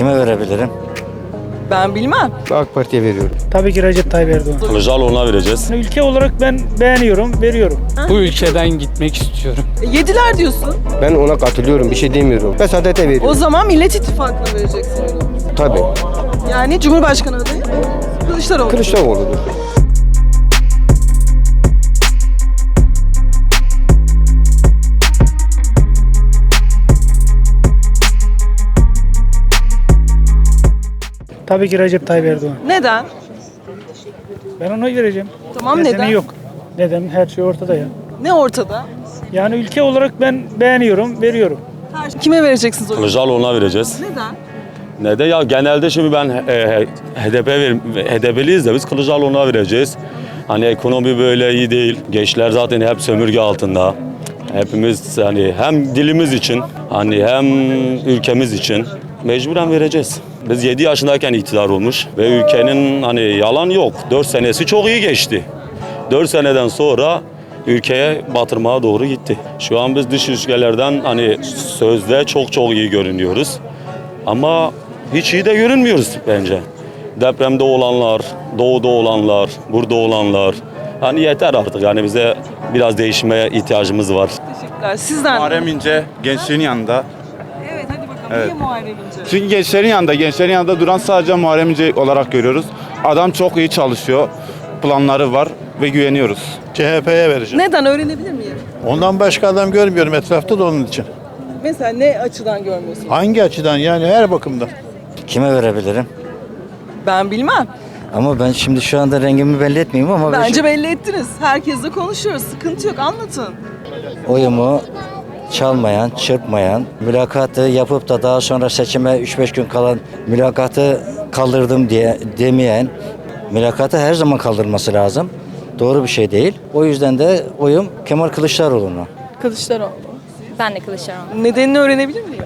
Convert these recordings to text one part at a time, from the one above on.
Kime verebilirim? Ben bilmem. AK Parti'ye veriyorum. Tabii ki Recep Tayyip Erdoğan. Kılıçdaroğlu'na vereceğiz. Ülke olarak ben beğeniyorum, veriyorum. Bu ülkeden gitmek istiyorum. E, yediler diyorsun. Ben ona katılıyorum. Bir şey demiyorum. Ben Saadet'e O veriyorum. zaman Millet İttifakı'na vereceksin. Tabii. Yani Cumhurbaşkanı adayı Kılıçdaroğlu. Kılıçdaroğlu'dur. Tabii ki Recep Tayyip Erdoğan. Neden? Ben ona vereceğim. Tamam Nedeni neden? yok. Neden? Her şey ortada ya. Ne ortada? Yani ülke olarak ben beğeniyorum, veriyorum. Her Kime vereceksiniz oyunu? Kılıçdaroğlu'na vereceğiz. Neden? Ne de ya genelde şimdi ben e, HDP ver, HDP'liyiz de biz Kılıçdaroğlu'na vereceğiz. Hani ekonomi böyle iyi değil. Gençler zaten hep sömürge altında. Hepimiz hani hem dilimiz için hani hem ülkemiz için mecburen vereceğiz. Biz 7 yaşındayken iktidar olmuş ve ülkenin hani yalan yok. 4 senesi çok iyi geçti. 4 seneden sonra ülkeye batırmaya doğru gitti. Şu an biz dış ülkelerden hani sözde çok çok iyi görünüyoruz. Ama hiç iyi de görünmüyoruz bence. Depremde olanlar, doğuda olanlar, burada olanlar. Hani yeter artık yani bize biraz değişmeye ihtiyacımız var. Teşekkürler. Sizden. Muharrem İnce gençlerin yanında. Evet. Niye Muharrem İnce? Çünkü gençlerin yanında, gençlerin yanında duran sadece Muharrem İnce olarak görüyoruz. Adam çok iyi çalışıyor. Planları var ve güveniyoruz. CHP'ye vereceğim. Neden öğrenebilir miyim? Ondan başka adam görmüyorum etrafta da onun için. Mesela ne açıdan görmüyorsun? Hangi açıdan yani her bakımdan. Kime verebilirim? Ben bilmem. Ama ben şimdi şu anda rengimi belli etmeyeyim ama ben Bence belli ettiniz. Herkesle konuşuyoruz. Sıkıntı yok. Anlatın. oyumu çalmayan, çırpmayan, mülakatı yapıp da daha sonra seçime 3-5 gün kalan mülakatı kaldırdım diye demeyen, mülakatı her zaman kaldırması lazım. Doğru bir şey değil. O yüzden de oyum Kemal Kılıçdaroğlu'na. Kılıçdaroğlu. Ben de Kılıçdaroğlu. Nedenini öğrenebilir miyim?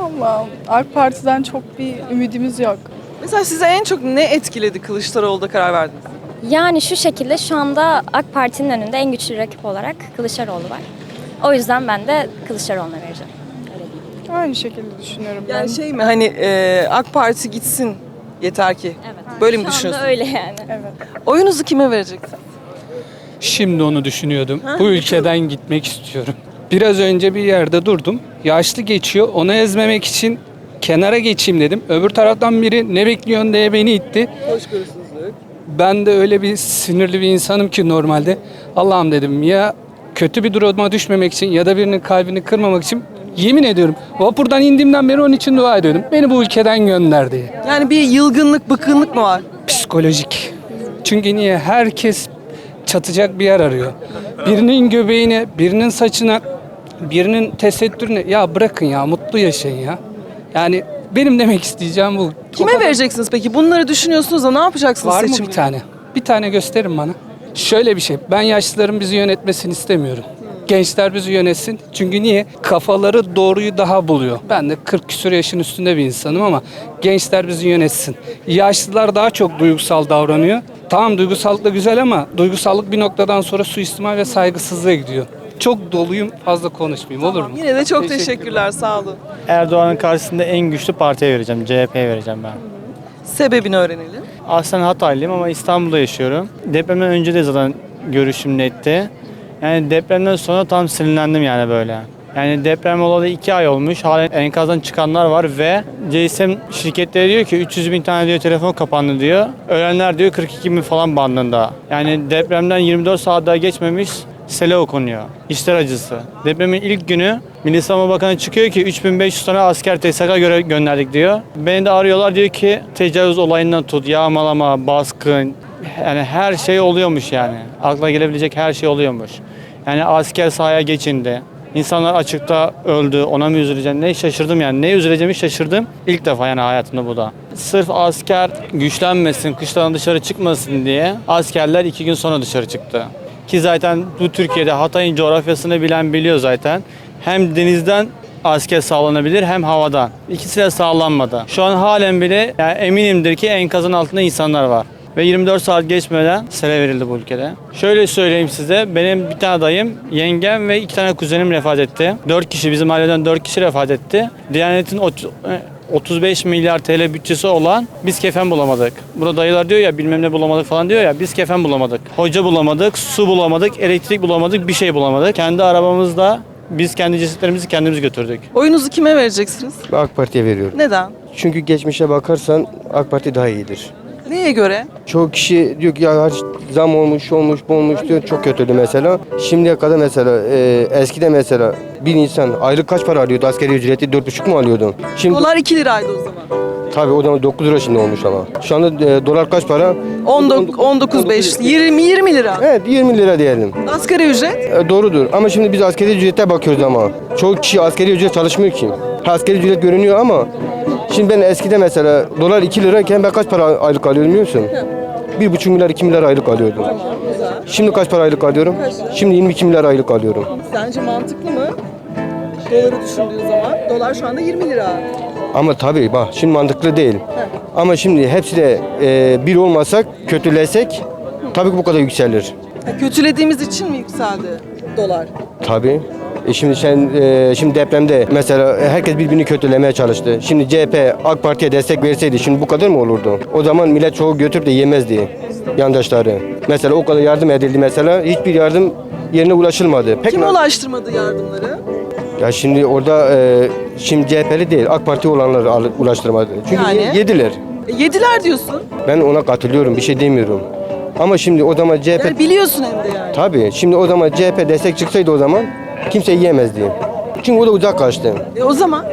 Allah AK Parti'den çok bir ümidimiz yok. Mesela size en çok ne etkiledi Kılıçdaroğlu'da karar verdiniz? Yani şu şekilde şu anda AK Parti'nin önünde en güçlü rakip olarak Kılıçdaroğlu var. O yüzden ben de Kılıçdaroğlu'na vereceğim. Aynı şekilde düşünüyorum ben. Yani şey mi hani e, AK Parti gitsin yeter ki. Evet. Böyle mi Şu anda düşünüyorsun? öyle yani. Evet. Oyunuzu kime vereceksiniz? Şimdi onu düşünüyordum. Bu ülkeden gitmek istiyorum. Biraz önce bir yerde durdum. Yaşlı geçiyor. Onu ezmemek için kenara geçeyim dedim. Öbür taraftan biri ne bekliyorsun diye beni itti. Hoşgörüsüzlük. Ben de öyle bir sinirli bir insanım ki normalde. Allah'ım dedim ya kötü bir duruma düşmemek için ya da birinin kalbini kırmamak için yemin ediyorum. Vapurdan indiğimden beri onun için dua ediyordum. Beni bu ülkeden gönder diye. Yani bir yılgınlık, bıkkınlık mı var? Psikolojik. Çünkü niye? Herkes çatacak bir yer arıyor. Birinin göbeğine, birinin saçına, birinin tesettürüne. Ya bırakın ya mutlu yaşayın ya. Yani benim demek isteyeceğim bu. Kime vereceksiniz peki? Bunları düşünüyorsunuz da ne yapacaksınız Var mı seçim bir tane? Bir tane gösterin bana. Şöyle bir şey. Ben yaşlıların bizi yönetmesini istemiyorum. Gençler bizi yönetsin. Çünkü niye? Kafaları doğruyu daha buluyor. Ben de 40 küsur yaşın üstünde bir insanım ama gençler bizi yönetsin. Yaşlılar daha çok duygusal davranıyor. Tamam duygusallık da güzel ama duygusallık bir noktadan sonra suistimal ve saygısızlığa gidiyor. Çok doluyum fazla konuşmayayım olur mu? Yine de çok Teşekkürler. teşekkürler. Sağ olun. Erdoğan'ın karşısında en güçlü partiye vereceğim. CHP'ye vereceğim ben. Sebebini öğrenelim. Aslen Hataylıyım ama İstanbul'da yaşıyorum. Depremden önce de zaten görüşüm netti. Yani depremden sonra tam sinirlendim yani böyle. Yani deprem olalı iki ay olmuş. Halen enkazdan çıkanlar var ve GSM şirketleri diyor ki 300 bin tane diyor telefon kapandı diyor. Ölenler diyor 42 bin falan bandında. Yani depremden 24 saat daha geçmemiş sele okunuyor. İşler acısı. Depremin ilk günü Milli Savunma Bakanı çıkıyor ki 3500 tane asker TSK göre gönderdik diyor. Beni de arıyorlar diyor ki tecavüz olayından tut, yağmalama, baskın, yani her şey oluyormuş yani. Akla gelebilecek her şey oluyormuş. Yani asker sahaya geçindi. İnsanlar açıkta öldü. Ona mı üzüleceğim? Ne şaşırdım yani. Ne üzüleceğimi şaşırdım. İlk defa yani hayatımda bu da. Sırf asker güçlenmesin, kıştan dışarı çıkmasın diye askerler iki gün sonra dışarı çıktı. Ki zaten bu Türkiye'de Hatay'ın coğrafyasını bilen biliyor zaten. Hem denizden asker sağlanabilir hem havadan. İkisi de sağlanmadı. Şu an halen bile yani eminimdir ki enkazın altında insanlar var. Ve 24 saat geçmeden sele verildi bu ülkede. Şöyle söyleyeyim size, benim bir tane dayım, yengem ve iki tane kuzenim vefat etti. 4 kişi, bizim aileden 4 kişi vefat etti. Diyanet'in 35 milyar TL bütçesi olan biz kefen bulamadık. Burada dayılar diyor ya bilmem ne bulamadık falan diyor ya biz kefen bulamadık. Hoca bulamadık, su bulamadık, elektrik bulamadık, bir şey bulamadık. Kendi arabamızda biz kendi cesetlerimizi kendimiz götürdük. Oyunuzu kime vereceksiniz? Ben AK Parti'ye veriyorum. Neden? Çünkü geçmişe bakarsan AK Parti daha iyidir. Neye göre? Çoğu kişi diyor ki ya her zam olmuş, olmuş, bu olmuş diyor. Çok kötüydü mesela. Şimdiye kadar mesela e, eskide mesela bir insan aylık kaç para alıyordu? Askeri ücreti 4,5 mu alıyordu? Şimdi Dolar 2 liraydı o zaman. tabii o zaman 9 lira şimdi olmuş ama. Şu anda e, dolar kaç para? 19, 19 5, 20, 20 lira. Evet 20 lira diyelim. Asgari ücret E, doğrudur ama şimdi biz askeri ücrete bakıyoruz ama. Çoğu kişi askeri ücret çalışmıyor ki. Ha, Askeri ücret görünüyor ama şimdi ben eskide mesela dolar 2 lirayken ben kaç para aylık alıyorum biliyor musun? 1,5 milyar 2 milyar aylık alıyordum. Şimdi kaç para aylık alıyorum? Şimdi 22 milyar aylık alıyorum. sence mantıklı mı? Doları düşündüğün zaman dolar şu anda 20 lira. Ama tabii bak şimdi mantıklı değil. Ama şimdi hepsi de e, bir olmasak, kötülesek tabii ki bu kadar yükselir. Ha, Kötülediğimiz için mi yükseldi dolar? Tabii. E şimdi sen e, şimdi depremde mesela herkes birbirini kötülemeye çalıştı. Şimdi CHP AK Parti'ye destek verseydi şimdi bu kadar mı olurdu? O zaman millet çoğu götürüp de yemezdi yandaşları. Mesela o kadar yardım edildi mesela hiçbir yardım yerine ulaşılmadı. Pek Kim ulaştırmadı yardımları? Ya şimdi orada e, şimdi CHP'li değil AK Parti olanları al- ulaştırmadı. Çünkü Yani? ye- yediler. E, yediler diyorsun. Ben ona katılıyorum bir şey demiyorum. Ama şimdi o zaman CHP Yani biliyorsun hem de yani. tabii şimdi o zaman CHP destek çıksaydı o zaman kimse yiyemezdi. Çünkü o da uzak kaçtı. E, o zaman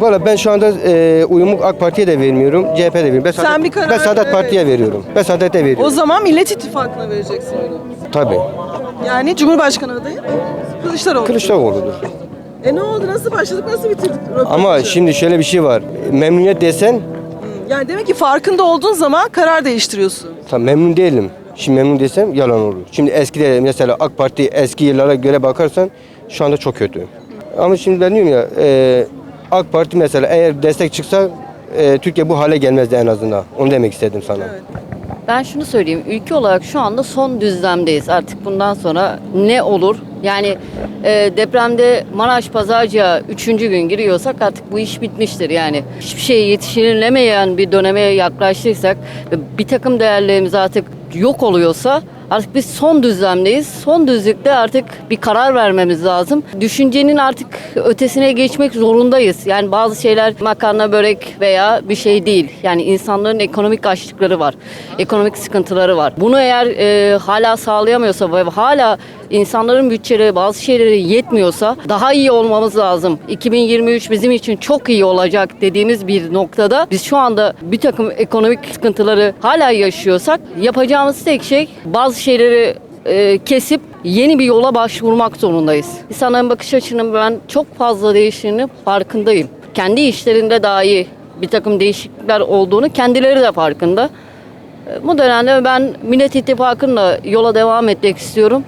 Valla ben şu anda e, uyumu AK Parti'ye de vermiyorum, CHP'ye de vermiyorum. Ben Sen Saadet, bir karar ben Saadet ver, Parti'ye veriyorum. Ben Saadet'e o veriyorum. zaman Millet İttifakı'na vereceksin oyunu. Tabii. Yani Cumhurbaşkanı adayı Kılıçdaroğlu. Kılıçdaroğlu'dur. E ne oldu? Nasıl başladık? Nasıl bitirdik? Ama röportajı? şimdi şöyle bir şey var. Memnuniyet desen, Yani demek ki farkında olduğun zaman karar değiştiriyorsun. tam memnun değilim. Şimdi memnun desem yalan olur. Şimdi eskide mesela AK Parti eski yıllara göre bakarsan şu anda çok kötü. Ama şimdi ben diyorum ya e, AK Parti mesela eğer destek çıksa e, Türkiye bu hale gelmezdi en azından. Onu demek istedim sana. Ben şunu söyleyeyim. Ülke olarak şu anda son düzlemdeyiz. Artık bundan sonra ne olur? Yani e, depremde Maraş Pazarcı'ya üçüncü gün giriyorsak artık bu iş bitmiştir. Yani hiçbir şey yetiştirilemeyen bir döneme yaklaştıysak bir takım değerlerimiz artık yok oluyorsa Artık biz son düzlemdeyiz. Son düzlükte artık bir karar vermemiz lazım. Düşüncenin artık ötesine geçmek zorundayız. Yani bazı şeyler makarna, börek veya bir şey değil. Yani insanların ekonomik açlıkları var. Ekonomik sıkıntıları var. Bunu eğer e, hala sağlayamıyorsa ve hala insanların bütçeleri bazı şeyleri yetmiyorsa daha iyi olmamız lazım. 2023 bizim için çok iyi olacak dediğimiz bir noktada biz şu anda bir takım ekonomik sıkıntıları hala yaşıyorsak yapacağımız tek şey bazı şeyleri e, kesip yeni bir yola başvurmak zorundayız. İnsanların bakış açının ben çok fazla değiştiğini farkındayım. Kendi işlerinde dahi bir takım değişiklikler olduğunu kendileri de farkında. E, Bu dönemde ben Millet İttifakı'nla yola devam etmek istiyorum.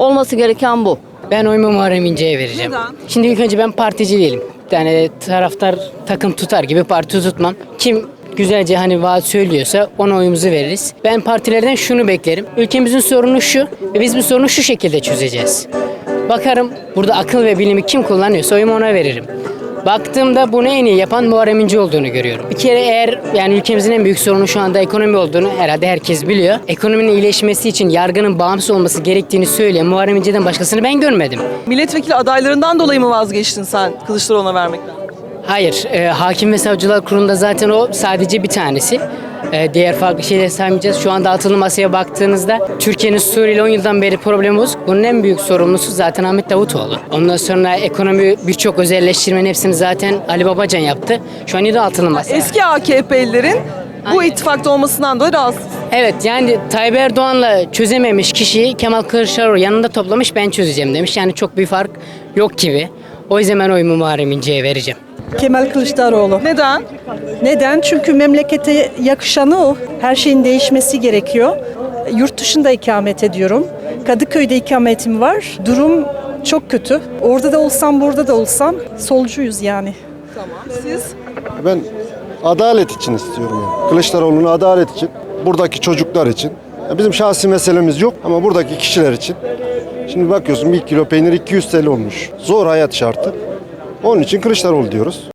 Olması gereken bu. Ben oyumu Muharrem İnce'ye vereceğim. Neden? Şimdi ilk önce ben partici değilim. Yani taraftar takım tutar gibi parti tutmam. Kim güzelce hani vaat söylüyorsa ona oyumuzu veririz. Ben partilerden şunu beklerim. Ülkemizin sorunu şu ve biz bu sorunu şu şekilde çözeceğiz. Bakarım burada akıl ve bilimi kim kullanıyorsa oyumu ona veririm. Baktığımda bunu en iyi yapan Muharrem İnce olduğunu görüyorum. Bir kere eğer yani ülkemizin en büyük sorunu şu anda ekonomi olduğunu herhalde herkes biliyor. Ekonominin iyileşmesi için yargının bağımsız olması gerektiğini söyleyen Muharrem İnce'den başkasını ben görmedim. Milletvekili adaylarından dolayı mı vazgeçtin sen Kılıçdaroğlu'na vermekten? Hayır, e, Hakim ve Savcılar Kurulu'nda zaten o sadece bir tanesi. E, diğer farklı şeyleri saymayacağız. Şu anda altılı masaya baktığınızda Türkiye'nin Suriye ile 10 yıldan beri problemi bozuk. Bunun en büyük sorumlusu zaten Ahmet Davutoğlu. Ondan sonra ekonomi birçok özelleştirmenin hepsini zaten Ali Babacan yaptı. Şu an yine altılı masa. Eski AKP'lilerin bu Aynen. ittifakta olmasından dolayı rahatsız. Evet yani Tayyip Erdoğan'la çözememiş kişiyi Kemal Kılıçdaroğlu yanında toplamış ben çözeceğim demiş. Yani çok bir fark yok gibi. O yüzden ben oyumu Muharrem İnce'ye vereceğim. Kemal Kılıçdaroğlu. Neden? Neden? Çünkü memlekete yakışanı o. Her şeyin değişmesi gerekiyor. Yurt dışında ikamet ediyorum. Kadıköy'de ikametim var. Durum çok kötü. Orada da olsam burada da olsam solcuyuz yani. Tamam. Siz? Ben adalet için istiyorum yani. Kılıçdaroğlu'nun adalet için, buradaki çocuklar için. Bizim şahsi meselemiz yok ama buradaki kişiler için. Şimdi bakıyorsun bir kilo peynir 200 TL olmuş. Zor hayat şartı. Onun için Kılıçdaroğlu diyoruz.